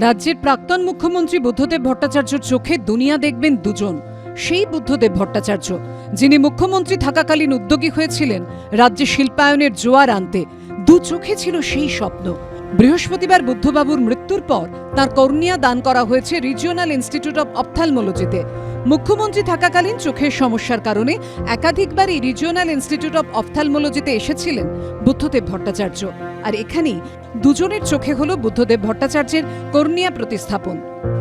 রাজ্যের প্রাক্তন মুখ্যমন্ত্রী বুদ্ধদেব ভট্টাচার্যর চোখে দুনিয়া দেখবেন দুজন। সেই বুদ্ধদেব ভট্টাচার্য, যিনি মুখ্যমন্ত্রী থাকাকালীন উদ্যোগী হয়েছিলেন রাজ্যে শিল্পায়নের জোয়ার আনতে, দু চোখে ছিল সেই স্বপ্ন। বৃহস্পতিবার বুদ্ধবাবুর মৃত্যুর পর তার কর্নিয়া দান করা হয়েছে রিজিওনাল ইনস্টিটিউট অব অপথ্যালমোলজিতে মুখ্যমন্ত্রী থাকাকালীন চোখের সমস্যার কারণে একাধিকবার এই রিজিওনাল ইনস্টিটিউট অব অপথ্যালমোলজিতে এসেছিলেন বুদ্ধদেব ভট্টাচার্য। আর এখানেই দুজনের চোখে হল বুদ্ধদেব ভট্টাচার্যের কর্নিয়া প্রতিস্থাপন।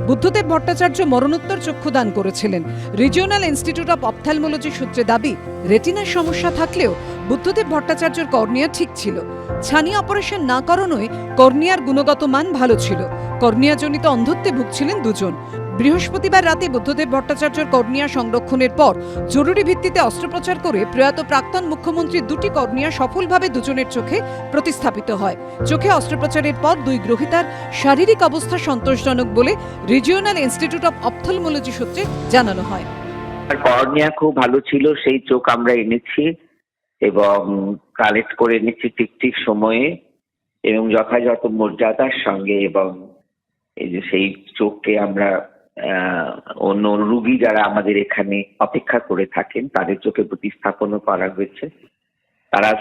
বুদ্ধদেব ভট্টাচার্য মরণোত্তর চক্ষুদান করেছিলেন। রিজিওনাল ইনস্টিটিউট অব অপথ্যালমোলজি সূত্রে দাবি, রেটিনার সমস্যা থাকলেও বুদ্ধদেব ভট্টাচার্যের কর্নিয়া ঠিক ছিল। ছানি অপারেশন না করানোয় কর্নিয়ার গুণগত মান ভালো ছিল। কর্নিয়াজনিত অন্ধত্বে ভুগছিলেন দুজন। বৃহস্পতিবার রাতে বুদ্ধদেব ভট্টাচার্যের কর্নিয়া সংরক্ষণের পর জরুরি ভিত্তিতে অস্ত্রোপচার করে প্রয়াত প্রাক্তন মুখ্যমন্ত্রীর দুটি কর্নিয়া সফলভাবে দুজনের চোখে প্রতিস্থাপিত হয়। চোখে অস্ত্রোপচারের পর দুই গ্রহিতার শারীরিক অবস্থা সন্তোষজনক বলে রিজিওনাল ইনস্টিটিউট অব অপথলমোলজি সূত্রে জানানো হয়। কর্নিয়া খুব ভালো ছিল, সেই চোখ আমরা এনেছি এবং কালেক্ট করে এনেছি ঠিক ঠিক সময়ে এবং যথাযথ মর্যাদার সঙ্গে এবং এই যে সেই চোখকে আমরা অন্য রুগী যারা আমাদের এখানে অপেক্ষা করে থাকেন তাদের চোখে প্রতিস্থাপনও করা হয়েছে। তারা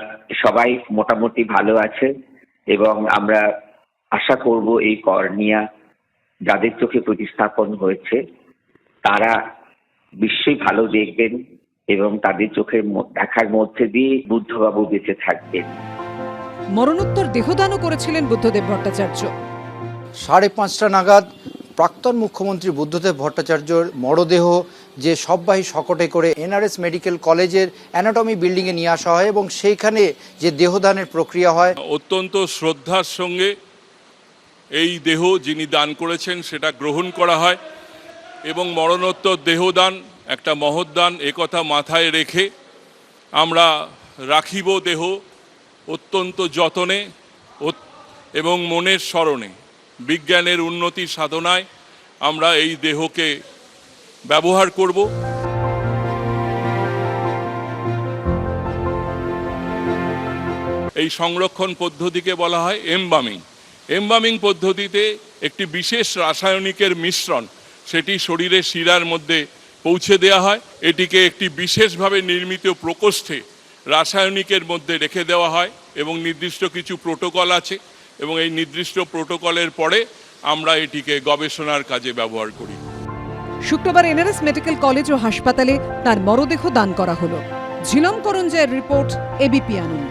সবাই মোটামুটি ভালো আছে এবং আমরা আশা করব এই কর্নিয়া যাদের চোখে প্রতিস্থাপন হয়েছে তারা নিশ্চয়ই ভালো দেখবেন এবং তাদের চোখের দেখার মধ্যে দিয়ে বুদ্ধবাবু বেঁচে থাকবেন। মরণোত্তর দেহদানও করেছিলেন বুদ্ধদেব ভট্টাচার্য। সাড়ে পাঁচটা নাগাদ প্রাক্তন মুখ্যমন্ত্রী বুদ্ধদেব ভট্টাচার্যর মরদেহ যে সববাহী শকটে করে এনআরএস মেডিকেল কলেজের অ্যানাটমি বিল্ডিংয়ে নিয়ে আসা হয় এবং সেইখানে যে দেহদানের প্রক্রিয়া হয়, অত্যন্ত শ্রদ্ধার সঙ্গে এই দেহ যিনি দান করেছেন সেটা গ্রহণ করা হয় এবং মরণোত্তর দেহদান, একটা মহৎদান একথা মাথায় রেখে আমরা রাখিব দেহ অত্যন্ত যতনে এবং মনের স্মরণে। বিজ্ঞানের উন্নতি সাধনায় আমরা এই দেহকে ব্যবহার করব। এই সংরক্ষণ পদ্ধতিকে বলা হয় এমবামিং। এমবামিং পদ্ধতিতে একটি বিশেষ রাসায়নিকের মিশ্রণ, সেটি শরীরের শিরার মধ্যে পৌঁছে দেওয়া হয়। এটিকে একটি বিশেষভাবে নির্মিত প্রকোষ্ঠে রাসায়নিকের মধ্যে রেখে দেওয়া হয় এবং নির্দিষ্ট কিছু প্রোটোকল আছে। এবং এই নির্দিষ্ট প্রোটোকলের পরে আমরা এটিকে গবেষণার কাজে ব্যবহার করি। শুক্রবার এনআরএস মেডিকেল কলেজ ও হাসপাতালে তার মরদেহ দান করা হলো। Jhilam করঞ্জয়ের report, ABP Ananda.